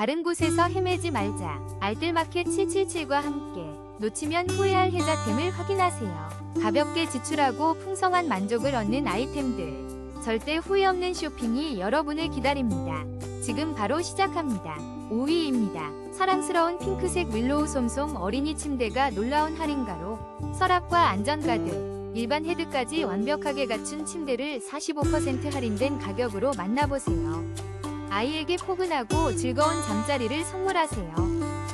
다른 곳에서 헤매지 말자. 알뜰마켓 777과 함께 놓치면 후회할 혜자템을 확인하세요. 가볍게 지출하고 풍성한 만족을 얻는 아이템들. 절대 후회 없는 쇼핑이 여러분을 기다립니다. 지금 바로 시작합니다. 5위입니다. 사랑스러운 핑크색 윌로우 솜솜 어린이 침대가 놀라운 할인가로 서랍과 안전가드, 일반 헤드까지 완벽하게 갖춘 침대를 45% 할인된 가격으로 만나보세요. 아이에게 포근하고 즐거운 잠자리를 선물하세요.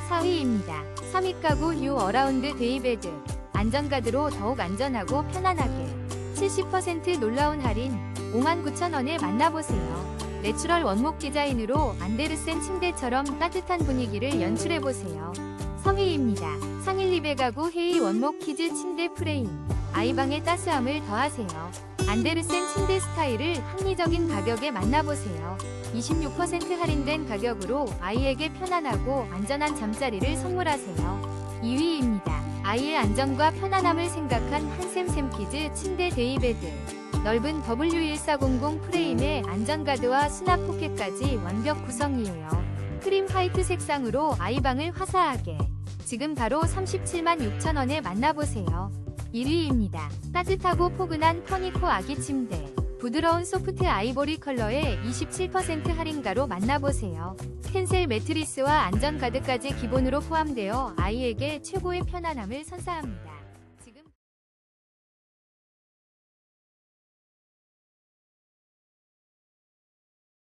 4위입니다. 3위 가구 뉴 어라운드 데이베드. 안전가드로 더욱 안전하고 편안하게 70% 놀라운 할인 59,000원에 만나보세요. 내추럴 원목 디자인으로 안데르센 침대처럼 따뜻한 분위기를 연출해보세요. 3위입니다. 상일 리베 가구 헤이 원목 키즈 침대 프레임. 아이방의 따스함을 더하세요. 안데르센 침대 스타일을 합리적인 가격에 만나보세요. 26% 할인된 가격으로 아이에게 편안하고 안전한 잠자리를 선물하세요. 2위입니다. 아이의 안전과 편안함을 생각한 한샘샘 키즈 침대 데이베드. 넓은 W1400 프레임에 안전가드와 수납 포켓까지 완벽 구성이에요. 크림 화이트 색상으로 아이방을 화사하게. 지금 바로 37만 6천원에 만나보세요. 1위입니다. 따뜻하고 포근한 퍼니코 아기 침대. 부드러운 소프트 아이보리 컬러에 27% 할인가로 만나보세요. 캔셀 매트리스와 안전가드까지 기본으로 포함되어 아이에게 최고의 편안함을 선사합니다.